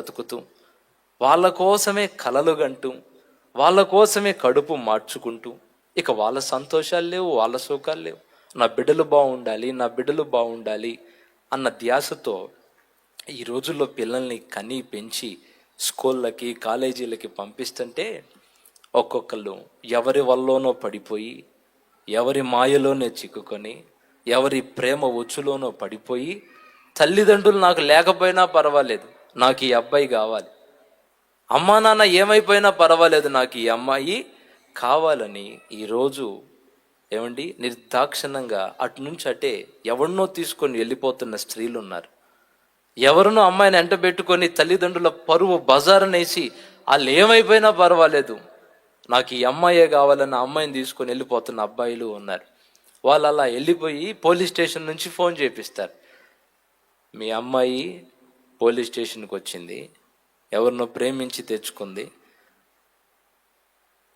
బ్రతుకుతూ వాళ్ళ కోసమే కలలు గంటూ వాళ్ళ కోసమే కడుపు మార్చుకుంటూ ఇక వాళ్ళ సంతోషాలు లేవు వాళ్ళ సుఖాలు లేవు. నా బిడ్డలు బాగుండాలి నా బిడ్డలు బాగుండాలి అన్న ధ్యాసతో ఈ రోజుల్లో పిల్లల్ని కని పెంచి స్కూళ్ళకి కాలేజీలకి పంపిస్తుంటే ఒక్కొక్కళ్ళు ఎవరి వల్లనో పడిపోయి ఎవరి మాయలోనే చిక్కుకొని ఎవరి ప్రేమ ఒచ్చులోనో పడిపోయి తల్లిదండ్రులు నాకు లేకపోయినా పర్వాలేదు. నాకు ఈ అబ్బాయి కావాలి. అమ్మా నాన్న ఏమైపోయినా పర్వాలేదు నాకు ఈ అమ్మాయి కావాలని ఈరోజు ఏమండి నిర్దాక్షిణంగా అటు నుంచి అటే ఎవరినో తీసుకొని వెళ్ళిపోతున్న స్త్రీలు ఉన్నారు ఎవరినో అమ్మాయిని ఎంటబెట్టుకొని తల్లిదండ్రుల పరువు బజారనేసి వాళ్ళు ఏమైపోయినా పర్వాలేదు. నాకు ఈ అమ్మాయే కావాలని అమ్మాయిని తీసుకొని వెళ్ళిపోతున్న అబ్బాయిలు ఉన్నారు. వాళ్ళు అలా వెళ్ళిపోయి పోలీస్ స్టేషన్ నుంచి ఫోన్ చేపిస్తారు. మీ అమ్మాయి పోలీస్ స్టేషన్కి వచ్చింది. ఎవరినో ప్రేమించి తెచ్చుకుంది.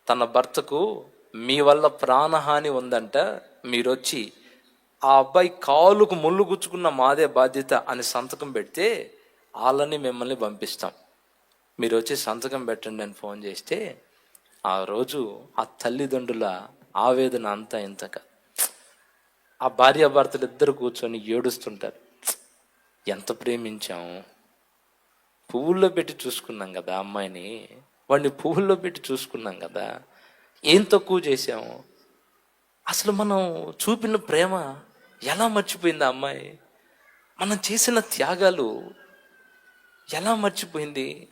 తన భర్తకు మీ వల్ల ప్రాణహాని ఉందంట మీరు వచ్చి ఆ అబ్బాయి కాలుకు ముళ్ళు గుచ్చుకున్న మాదే బాధ్యత అని సంతకం పెడితే వాళ్ళని మిమ్మల్ని పంపిస్తాం. మీరు వచ్చి సంతకం పెట్టండి అని ఫోన్ చేస్తే ఆ రోజు ఆ తల్లిదండ్రుల ఆవేదన అంతా ఇంతక. ఆ భార్యాభర్తలు ఇద్దరు కూర్చొని ఏడుస్తుంటారు. ఎంత ప్రేమించాము పువ్వుల్లో పెట్టి చూసుకున్నాం కదా అమ్మాయిని వాడిని పువ్వుల్లో పెట్టి చూసుకున్నాం కదా ఏం తక్కువ చేసాము అసలు మనం చూపిన ప్రేమ ఎలా మర్చిపోయింది ఆ అమ్మాయి? మనం చేసిన త్యాగాలు ఎలా మర్చిపోయింది?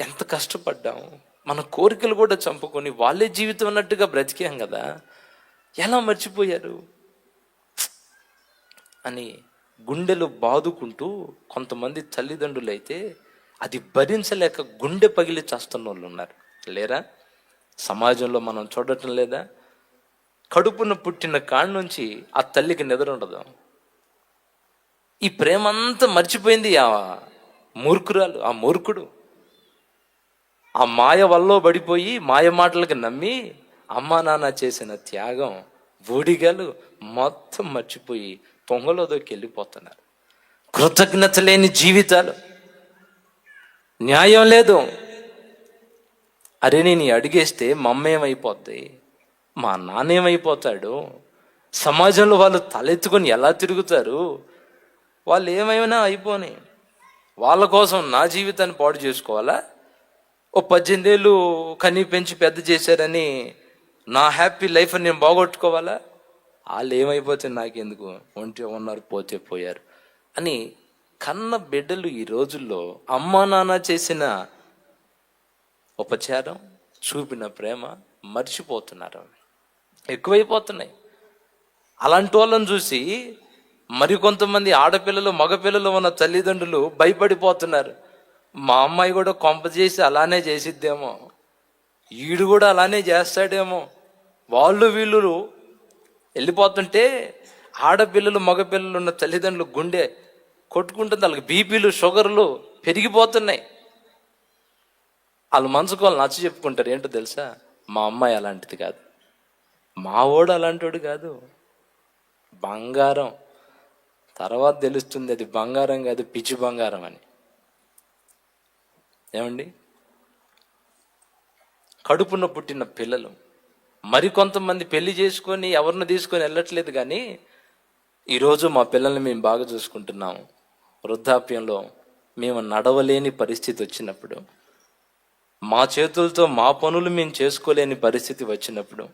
ఎంత కష్టపడ్డాము మన కోరికలు కూడా చంపుకొని వాళ్ళే జీవితం అన్నట్టుగా బ్రతికాం కదా. ఎలా మర్చిపోయారు? అని గుండెలు బాదుకుంటూ కొంతమంది తల్లిదండ్రులు అయితే అది భరించలేక గుండె పగిలి చేస్తున్న వాళ్ళు ఉన్నారు. లేరా? సమాజంలో మనం చూడటం లేదా? కడుపున పుట్టిన కాడి నుంచి ఆ తల్లికి నిద్ర ఉండదు. ఈ ప్రేమ అంతా మర్చిపోయింది ఆ మూర్ఖురాలు ఆ మూర్ఖుడు. ఆ మాయ వల్ల పడిపోయి మాయ మాటలకు నమ్మి అమ్మా నాన్న చేసిన త్యాగం బూడిగలు మొత్తం మర్చిపోయి పొంగలోదోకి వెళ్ళిపోతున్నారు. కృతజ్ఞత లేని జీవితాలు. న్యాయం లేదు. అరే నేను అడిగేస్తే మా అమ్మ ఏమైపోద్ది మా నాన్న ఏమైపోతాడు సమాజంలో వాళ్ళు తలెత్తుకొని ఎలా తిరుగుతారు? వాళ్ళు ఏమైనా అయిపోని. వాళ్ళ కోసం నా జీవితాన్ని పాడు చేసుకోవాలా? ఓ పద్దెనిమిది ఏళ్ళు కనీ పెంచి పెద్ద చేశారని నా హ్యాపీ లైఫ్ నేను బాగొట్టుకోవాలా? వాళ్ళు ఏమైపోతే నాకెందుకు? ఒంటి ఉన్నారు పోతే పోయారు. అని కన్న బిడ్డలు ఈ రోజుల్లో అమ్మా నాన్న చేసిన ఉపచారం చూపిన ప్రేమ మర్చిపోతున్నారు ఎక్కువైపోతున్నాయి. అలాంటి వాళ్ళని చూసి మరికొంతమంది ఆడపిల్లలు మగపిల్లలు ఉన్న తల్లిదండ్రులు భయపడిపోతున్నారు. మా అమ్మాయి కూడా కొంప చేసి అలానే చేసిద్దేమో. ఈడు కూడా అలానే చేస్తాడేమో. వాళ్ళు వీళ్ళు వెళ్ళిపోతుంటే ఆడపిల్లలు మగపిల్లలు ఉన్న తల్లిదండ్రులు గుండె కొట్టుకుంటుంది. వాళ్ళకి బీపీలు షుగర్లు పెరిగిపోతున్నాయి. వాళ్ళు మనసుకు వాళ్ళు నచ్చ చెప్పుకుంటారు. ఏంటో తెలుసా? మా అమ్మాయి అలాంటిది కాదు. మా వాడు అలాంటివాడు కాదు. బంగారం. తర్వాత తెలుస్తుంది అది బంగారం కాదు పిచ్చి బంగారం అని. ఏమండి? కడుపున పుట్టిన పిల్లలు మరికొంతమంది పెళ్ళి చేసుకొని ఎవరిని తీసుకొని వెళ్ళట్లేదు కానీ ఈరోజు మా పిల్లల్ని మేము బాగా చూసుకుంటున్నాము వృద్ధాప్యంలో మేము నడవలేని పరిస్థితి వచ్చినప్పుడు మా చేతులతో మా పనులు మేము చేసుకోలేని పరిస్థితి వచ్చినప్పుడు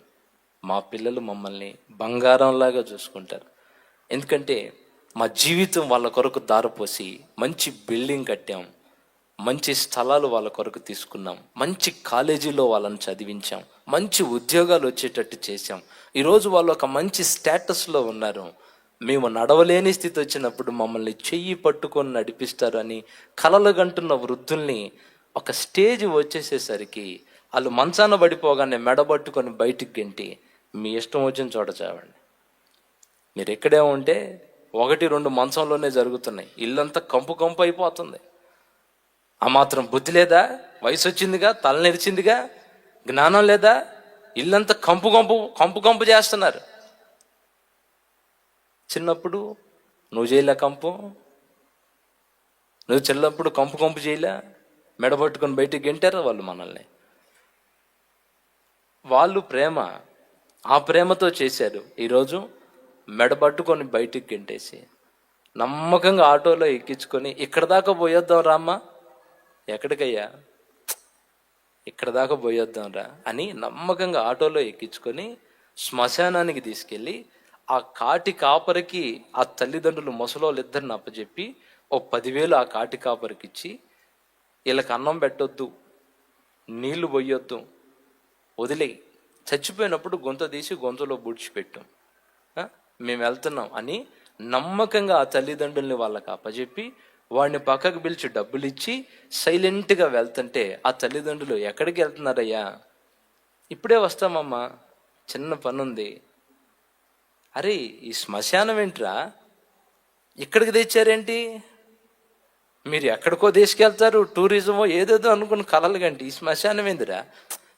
మా పిల్లలు మమ్మల్ని బంగారంలాగా చూసుకుంటారు. ఎందుకంటే మా జీవితం వాళ్ళ కొరకు దారపోసి మంచి బిల్డింగ్ కట్టాం మంచి స్థలాలు వాళ్ళ కొరకు తీసుకున్నాం మంచి కాలేజీలో వాళ్ళని చదివించాం. మంచి ఉద్యోగాలు వచ్చేటట్టు చేశాం. ఈరోజు వాళ్ళు ఒక మంచి స్టేటస్లో ఉన్నారు. మేము నడవలేని స్థితి వచ్చినప్పుడు మమ్మల్ని చెయ్యి పట్టుకొని నడిపిస్తారు అని కలలుగంటున్న వృద్ధుల్ని ఒక స్టేజ్ వచ్చేసేసరికి వాళ్ళు మంచాన పడిపోగానే మెడబట్టుకొని బయటికి గెంటి మీ ఇష్టం వచ్చిన చోట చావండి. మీరు ఎక్కడే ఉంటే ఒకటి రెండు మంచంలోనే జరుగుతున్నాయి. ఇల్లంతా కంపు కంపు అయిపోతుంది. ఆ మాత్రం బుద్ధి లేదా? వయసు వచ్చిందిగా? తలనెరిచిందిగా? జ్ఞానం లేదా? ఇల్లంతా కంపు కంపు కంపు కంపు చేస్తున్నారు. చిన్నప్పుడు నువ్వు చేయలే కంపు. నువ్వు చిన్నప్పుడు కంపు కంపు చేయలే. మెడబట్టుకొని బయటికి గెంటారు వాళ్ళు మనల్ని? వాళ్ళు ప్రేమ. ఆ ప్రేమతో చేశారు. ఈరోజు మెడబట్టుకొని బయటికి గెంటేసి నమ్మకంగా ఆటోలో ఎక్కించుకొని ఇక్కడ దాకా పోయొద్దాం రామ్మా. ఎక్కడికయ్యా? ఇక్కడ దాకా పోయొద్దాంరా అని నమ్మకంగా ఆటోలో ఎక్కించుకొని శ్మశానానికి తీసుకెళ్ళి ఆ కాటి కాపరికి ఆ తల్లిదండ్రులు ముసలోళ్ళు ఇద్దరిని అప్పచెప్పి ఓ పదివేలు ఆ కాటి కాపరికి ఇచ్చి వీళ్ళకి అన్నం పెట్టొద్దు నీళ్ళు పోయొద్దు వదిలేయి. చచ్చిపోయినప్పుడు గొంత తీసి గొంతలో బుడిచిపెట్టు మేము వెళ్తున్నాం అని నమ్మకంగా ఆ తల్లిదండ్రుల్ని వాళ్ళకి అప్పచెప్పి వాడిని పక్కకు పిలిచి డబ్బులు ఇచ్చి సైలెంట్గా వెళ్తుంటే ఆ తల్లిదండ్రులు ఎక్కడికి వెళ్తున్నారయ్యా? ఇప్పుడే వస్తామమ్మా. చిన్న పని ఉంది అరే ఈ శ్మశానం ఏంట్రా? ఇక్కడికి తెచ్చారేంటి? మీరు ఎక్కడికో తీసుకెళ్తారు టూరిజమో ఏదేదో అనుకుని కలలు గంటి ఈ శ్మశానం ఏందిరా?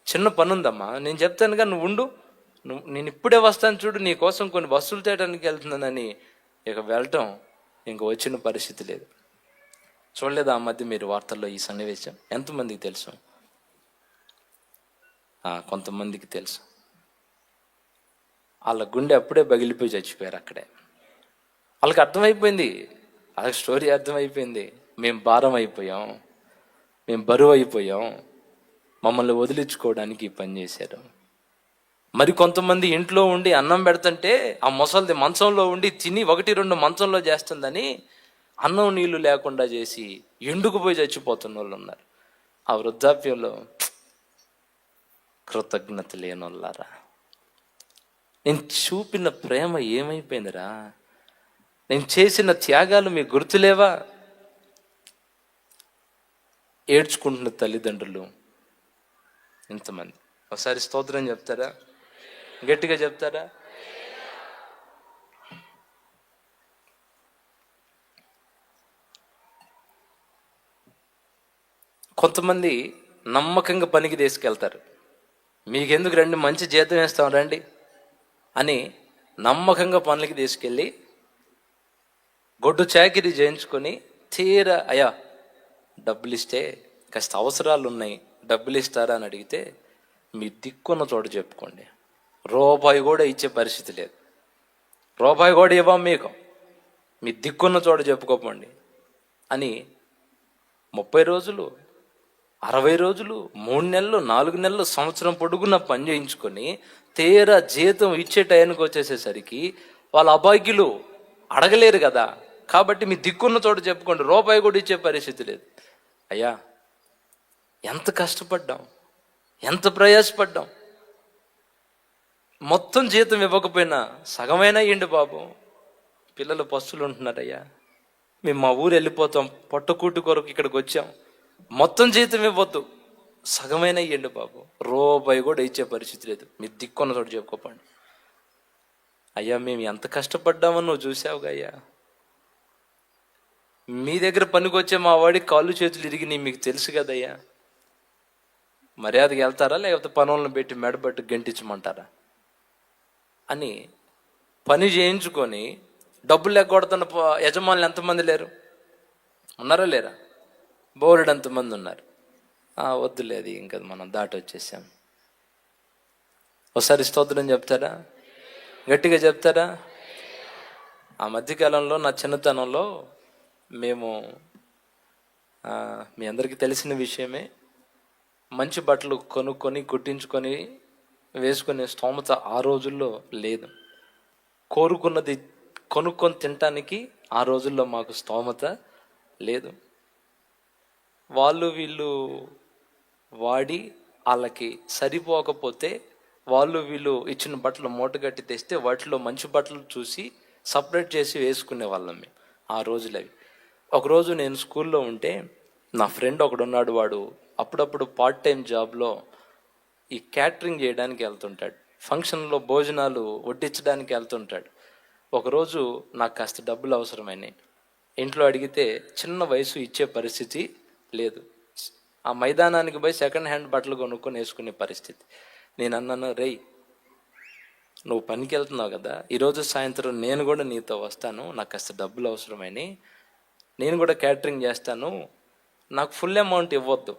చిన్న పని ఉందమ్మా నేను చెప్తాను కానీ నువ్వు ఉండు. నువ్వు నేను ఇప్పుడే వస్తాను చూడు నీ కోసం కొన్ని వస్తువులు తేయడానికి వెళ్తున్నానని. ఇక వెళ్ళటం ఇంక వచ్చిన పరిస్థితి లేదు. చూడలేదా ఆ మధ్య మీరు వార్తల్లో ఈ సన్నివేశం. ఎంతమందికి తెలుసు? కొంతమందికి తెలుసు. వాళ్ళ గుండె అప్పుడే బగిలిపోయి చచ్చిపోయారు అక్కడే. వాళ్ళకి అర్థమైపోయింది. వాళ్ళకి స్టోరీ అర్థమైపోయింది. మేము భారం అయిపోయాం. మేము బరువు అయిపోయాం. మమ్మల్ని వదిలించుకోవడానికి పని చేశారు. మరి కొంతమంది ఇంట్లో ఉండి అన్నం పెడుతుంటే ఆ ముసలిది మంచంలో ఉండి తిని ఒకటి రెండు మంచంలో చేస్తుందని అన్నం నీళ్ళు లేకుండా చేసి ఎండుకుపోయి చచ్చిపోతున్న వాళ్ళు ఉన్నారు. ఆ వృద్ధాప్యంలో కృతజ్ఞత లేనోళ్ళారా? నేను చూపిన ప్రేమ ఏమైపోయిందిరా? నేను చేసిన త్యాగాలు మీకు గుర్తులేవా? ఏడ్చుకుంటున్న తల్లిదండ్రులు ఇంతమంది. ఒకసారి స్తోత్రం చెప్తారా? గట్టిగా చెప్తారా? కొంతమంది నమ్మకంగా పనికి తీసుకెళ్తారు. మీకెందుకు రండి మంచి జీతం వేస్తాం రండి అని నమ్మకంగా పనులకి తీసుకెళ్ళి గొడ్డు చాకిరీ చేయించుకొని తీర అయ్యా డబ్బులు ఇస్తే కాస్త అవసరాలు ఉన్నాయి డబ్బులు ఇస్తారా అని అడిగితే మీ దిక్కున్న చోట చెప్పుకోండి. రూపాయి కూడా ఇచ్చే పరిస్థితి లేదు. రూపాయి కూడా ఇవ్వం మీకు. మీ దిక్కున్న చోట చెప్పుకోపోండి అని ముప్పై రోజులు అరవై రోజులు మూడు నెలలు నాలుగు నెలలు సంవత్సరం పొడుగున పని చేయించుకొని తీరా జీతం ఇచ్చే టైంకి వచ్చేసేసరికి వాళ్ళ అభాగ్యులు అడగలేరు కదా. కాబట్టి మీ దిక్కున్న చోట చెప్పుకోండి రూపాయి కూడా ఇచ్చే పరిస్థితి లేదు. అయ్యా ఎంత కష్టపడ్డాం ఎంత ప్రయాసపడ్డాం. మొత్తం జీతం ఇవ్వకపోయినా సగమైనా ఇయ్యండి బాబు. పిల్లలు పస్తులు ఉంటున్నారయ్యా. మేము మా ఊరు వెళ్ళిపోతాం పొట్టకూటి కొరకు ఇక్కడికి వచ్చాం. మొత్తం జీతం ఇవ్వద్దు సగమైన ఇవ్వండి బాబు. రూపాయి కూడా ఇచ్చే పరిస్థితి లేదు. మీరు దిక్కున్న చోటు చెప్పుకోపండి. అయ్యా మేము ఎంత కష్టపడ్డామని నువ్వు చూసావుగా అయ్యా. మీ దగ్గర పనికి వచ్చే మా వాడి కాళ్ళు చేతులు ఇరిగినాయి మీకు తెలుసు కదయ్యా మర్యాదకి వెళ్తారా? లేకపోతే పనులను పెట్టి మెడబెట్టి గంటించమంటారా? అని పని చేయించుకొని డబ్బులు ఎగ్గొడుతున్న ప- యజమానులు ఎంతమంది లేరు? ఉన్నారా లేరా? బోర్డు ఎంతమంది ఉన్నారు. వద్దులేదు వద్దులే అది ఇంకా మనం దాటి వచ్చేసాం ఒకసారి స్తోత్రం చెప్తారా? గట్టిగా చెప్తారా? ఆ మధ్యకాలంలో నా చిన్నతనంలో మేము మీ అందరికీ తెలిసిన విషయమే మంచి బట్టలు కొనుక్కొని కుట్టించుకొని వేసుకునే స్తోమత ఆ రోజుల్లో లేదు. కోరుకున్నది కొనుక్కొని తినటానికి ఆ రోజుల్లో మాకు స్తోమత లేదు. వాళ్ళు వీళ్ళు వాడి వాళ్ళకి సరిపోకపోతే వాళ్ళు వీళ్ళు ఇచ్చిన బట్టలు మూటగట్టి తెస్తే వాటిలో మంచి బట్టలు చూసి సపరేట్ చేసి వేసుకునే వాళ్ళం మేము ఆ రోజులు అవి. ఒకరోజు నేను స్కూల్లో ఉంటే నా ఫ్రెండ్ ఒకడు ఉన్నాడు వాడు అప్పుడప్పుడు పార్ట్ టైం జాబ్లో ఈ క్యాటరింగ్ చేయడానికి వెళ్తుంటాడు. ఫంక్షన్లో భోజనాలు వడ్డించడానికి వెళ్తుంటాడు. ఒకరోజు నాకు కాస్త డబ్బులు అవసరమైనాయి. ఇంట్లో అడిగితే చిన్న వయసు ఇచ్చే పరిస్థితి లేదు. ఆ మైదానానికి పోయి సెకండ్ హ్యాండ్ బట్టలు కొనుక్కొని వేసుకునే పరిస్థితి. నేను అన్నాను రేయ్ నువ్వు పనికి వెళ్తున్నావు కదా ఈరోజు సాయంత్రం నేను కూడా నీతో వస్తాను నాకు కాస్త డబ్బులు అవసరమని నేను కూడా క్యాటరింగ్ చేస్తాను నాకు ఫుల్ అమౌంట్ ఇవ్వద్దు.